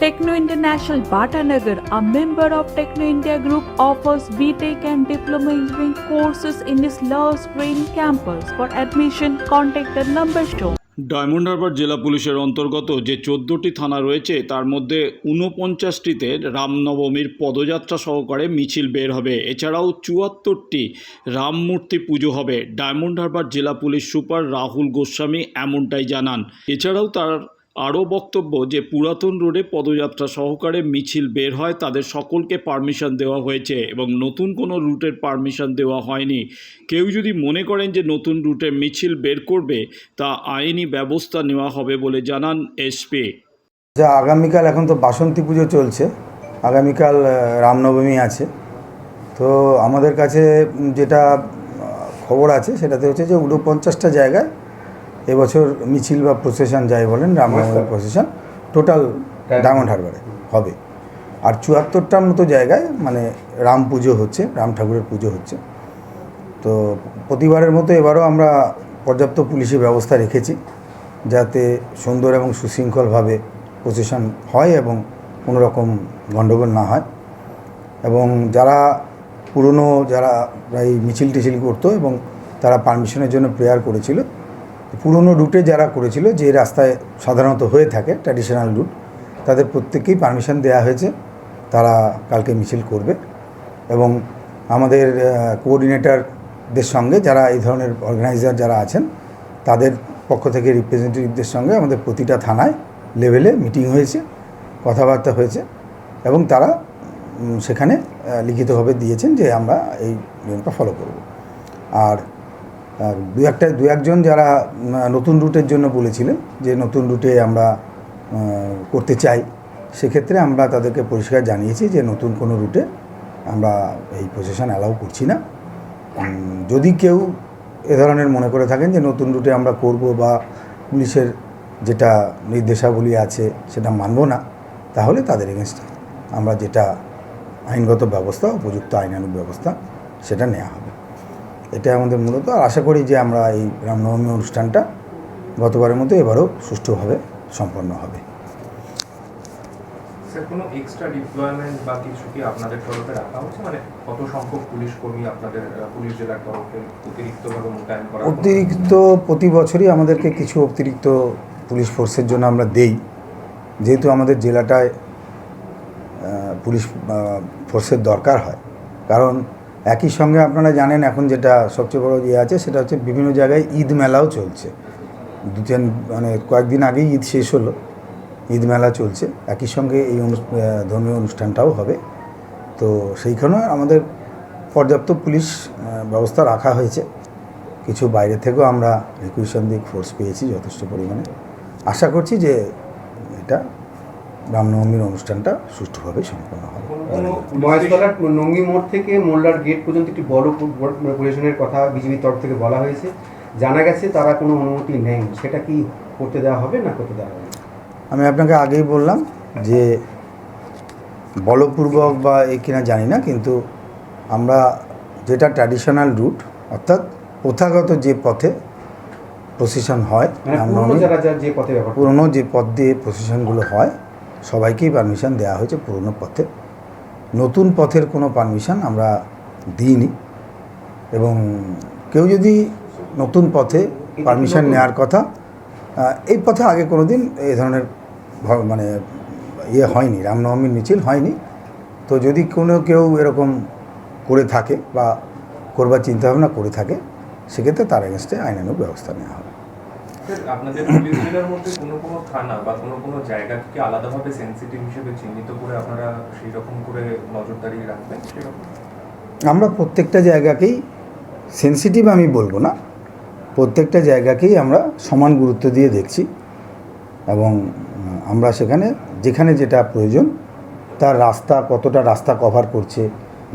Techno International Bhatanagar, a member of Techno India Group, offers BTEC and Diploma Engineering courses in its Love Green campus. For admission, contact the number shown. Diamond Harbour জেলা পুলিশের অন্তর্গত যে চোদ্দোটি থানা রয়েছে তার মধ্যে ঊনপঞ্চাশটিতে রামনবমীর পদযাত্রা সহকারে মিছিল বের হবে এছাড়াও চুয়াত্তরটি রামমূর্তি পুজো হবে ডায়মন্ড হারবার জেলা পুলিশ সুপার রাহুল গোস্বামী এমনটাই জানান এছাড়াও তার আরও বক্তব্য যে, পুরাতন রোডে পদযাত্রা সহকারে মিছিল বের হয়, তাদের সকলকে পারমিশন দেওয়া হয়েছে এবং নতুন কোনো রুটের পারমিশন দেওয়া হয়নি। কেউ যদি মনে করেন যে, নতুন রুটে মিছিল বের করবে, তা আইনি ব্যবস্থা নেওয়া হবে বলে জানান এসপি যা আগামীকাল এখন তো বাসন্তী পুজো চলছে, আগামীকাল রামনবমী আছে। তো আমাদের কাছে যেটা খবর আছে, সেটাতে হচ্ছে যে, ঊনপঞ্চাশটা জায়গায় এবছর মিছিল বা প্রসেশন যাই বলেন রামনবমীর প্রসেশন টোটাল ডায়মন্ড হারবারে হবে। আর চুয়াত্তরটার মতো জায়গায় মানে রাম পুজো হচ্ছে রাম ঠাকুরের পুজো হচ্ছে। তো প্রতিবারের মতো এবারও আমরা পর্যাপ্ত পুলিশি ব্যবস্থা রেখেছি যাতে সুন্দর এবং সুশৃঙ্খলভাবে প্রসেশন হয় এবং কোনো রকম গণ্ডগোল না হয়। এবং যারা পুরনো যারা এই মিছিল টিছিল করতো এবং তারা পারমিশনের জন্য প্রেয়ার করেছিল পুরনো রুটে যারা করেছিল, যে রাস্তায় সাধারণত হয়ে থাকে ট্র্যাডিশনাল রুট তাদের প্রত্যেককেই পারমিশন দেওয়া হয়েছে। তারা কালকে মিছিল করবে এবং আমাদের কোঅর্ডিনেটরদের সঙ্গে যারা এই ধরনের অর্গানাইজার যারা আছেন, তাদের পক্ষ থেকে রিপ্রেজেন্টেটিভদের সঙ্গে আমাদের প্রতিটা থানায় লেভেলে মিটিং হয়েছে, কথাবার্তা হয়েছে এবং তারা সেখানে লিখিতভাবে দিয়েছেন যে আমরা এই নিয়মটা ফলো করব। আর আর দু একটা দু একজন যারা নতুন রুটের জন্য বলেছিলেন যে নতুন রুটে আমরা করতে চাই, সেক্ষেত্রে আমরা তাদেরকে পরিষ্কার জানিয়েছি যে নতুন কোনো রুটে আমরা এই প্রসেশন অ্যালাউ করছি না। যদি কেউ এ ধরনের মনে করে থাকেন যে নতুন রুটে আমরা করব বা পুলিশের যেটা নির্দেশাবলী আছে সেটা মানব না, তাহলে তাদের এগেনস্টে আমরা যেটা আইনগত ব্যবস্থা, উপযুক্ত আইনানুগ ব্যবস্থা, সেটা নেওয়া হবে। এটা আমাদের মূলত। আর আশা করি যে আমরা এই রামনবমী অনুষ্ঠানটা গতবারের মতো এবারও সুষ্ঠুভাবে সম্পন্ন হবে। কোনো এক্সট্রা ডিপ্লয়মেন্ট বা কিছু কি আপনাদের তরফে রাখা হচ্ছে? মানে কত সংখ্যক পুলিশ কর্মী আপনাদের পুলিশ জেলার তরফে অতিরিক্তভাবে মোতায়েন করা অতিরিক্ত প্রতি বছরই আমাদেরকে কিছু অতিরিক্ত পুলিশ ফোর্সের জন্য আমরা দেই। যেহেতু আমাদের জেলাটায় পুলিশ ফোর্সের দরকার হয়। কারণ একই সঙ্গে আপনারা জানেন এখন যেটা সবচেয়ে বড় ইয়ে আছে, সেটা হচ্ছে বিভিন্ন জায়গায় ঈদ মেলাও চলছে। দু তিন মানে কয়েকদিন আগেই ঈদ শেষ হলো, ঈদ মেলা চলছে। একই সঙ্গে এই ধর্মীয় অনুষ্ঠানটাও হবে। তো সেইখানে আমাদের পর্যাপ্ত পুলিশ ব্যবস্থা রাখা হয়েছে। কিছু বাইরে থেকেও আমরা রিকুইশন দিয়ে ফোর্স পেয়েছি যথেষ্ট পরিমাণে। আশা করছি যে এটা রামনবমীর অনুষ্ঠানটা সুষ্ঠুভাবে সম্পন্ন হবে। মহেশতলার নঙ্গি মোড় থেকে মোল্লার গেট পর্যন্ত একটি বড় পরিবেশনের কথা বিজেপির তরফ থেকে বলা হয়েছে। জানা গেছে তারা কোনো অনুমতি নেই। সেটা কি করতে দেওয়া হবে না করতে দেওয়া হবে? আমি আপনাকে আগেই বললাম যে বলপূর্বক বা এ কিনা জানি না কিন্তু আমরা যেটা ট্র্যাডিশনাল রুট অর্থাৎ প্রথাগত যে পথে প্রসেশন হয় মানে পুরনো যে পথ দিয়ে প্রসেশনগুলো হয় সবাইকেই পারমিশন দেওয়া হয়েছে পুরনো পথে। নতুন পথের কোনো পারমিশন আমরা দিইনি। এবং কেউ যদি নতুন পথে পারমিশন নেওয়ার কথা এই পথে আগে কোনো দিন এই ধরনের মানে ইয়ে হয়নি, রামনবমীর মিছিল হয়নি। তো যদি কোনো কেউ এরকম করে থাকে বা করবার চিন্তাভাবনা করে থাকে, সেক্ষেত্রে তার এগেনস্টে আইনানুগ ব্যবস্থা নেওয়া হবে। আপনাদের মধ্যে কোনো কোনো থানা বা কোনো কোনো আলাদাভাবে সেন্সিটিভ হিসেবে চিহ্নিত করে আপনারা সেই রকম করে নজরদারি রাখবেন? সেরকম? আমরা প্রত্যেকটা জায়গাকেই সেন্সিটিভ আমি বলব না। প্রত্যেকটা জায়গাকেই আমরা সমান গুরুত্ব দিয়ে দেখছি এবং আমরা সেখানে যেখানে যেটা প্রয়োজন তার রাস্তা কতটা রাস্তা কভার করছে,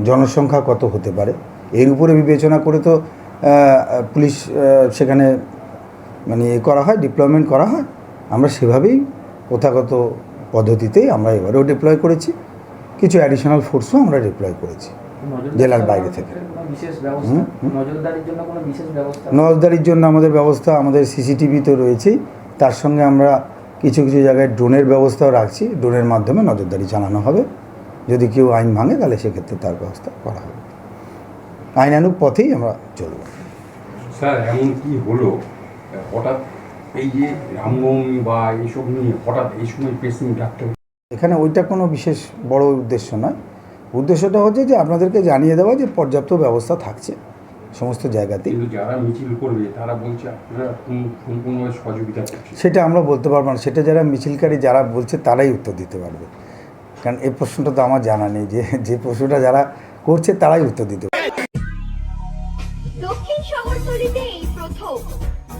জনসংখ্যা কত হতে পারে, এর উপরে বিবেচনা করে তো পুলিশ সেখানে মানে এ করা হয় ডিপ্লয়মেন্ট করা হয়। আমরা সেভাবেই প্রথাগত পদ্ধতিতেই আমরা এবারেও ডিপ্লয় করেছি। কিছু অ্যাডিশনাল ফোর্সও আমরা ডিপ্লয় করেছি জেলার বাইরে থেকে। কোনো বিশেষ ব্যবস্থা হুম, হুম। নজরদারির জন্য কোনো ব্যবস্থা আমাদের ব্যবস্থা আমাদের সিসিটিভি তো রয়েছেই। তার সঙ্গে আমরা কিছু কিছু জায়গায় ড্রোনের ব্যবস্থাও রাখছি। ড্রোনের মাধ্যমে নজরদারি চালানো হবে। যদি কেউ আইন ভাঙে তাহলে সেক্ষেত্রে তার ব্যবস্থা করা হবে। আইনানুগ পথেই আমরা চলব। স্যার এমন কি হলো? হঠাৎ এই যে রামনবমী বা এইসব নিয়ে হঠাৎ এই সময় প্রেসিং ডাক্তার এখানে ওইটা কোনো বিশেষ বড় উদ্দেশ্য নয়। উদ্দেশ্যটা হচ্ছে যে আপনাদেরকে জানিয়ে দেওয়া যে পর্যাপ্ত ব্যবস্থা থাকছে সমস্ত জায়গাতেই। কিন্তু যারা মিছিল করবে তারা বলছে আপনারা সম্পূর্ণভাবে সহযোগিতা সেটা আমরা বলতে পারব না। সেটা যারা মিছিলকারী যারা বলছে তারাই উত্তর দিতে পারবে। কারণ এই প্রশ্নটা তো আমার জানা নেই। যে যে প্রশ্নটা যারা করছে তারাই উত্তর দিতে পারবে। দক্ষিণ শহরতলিতে এই প্রথম।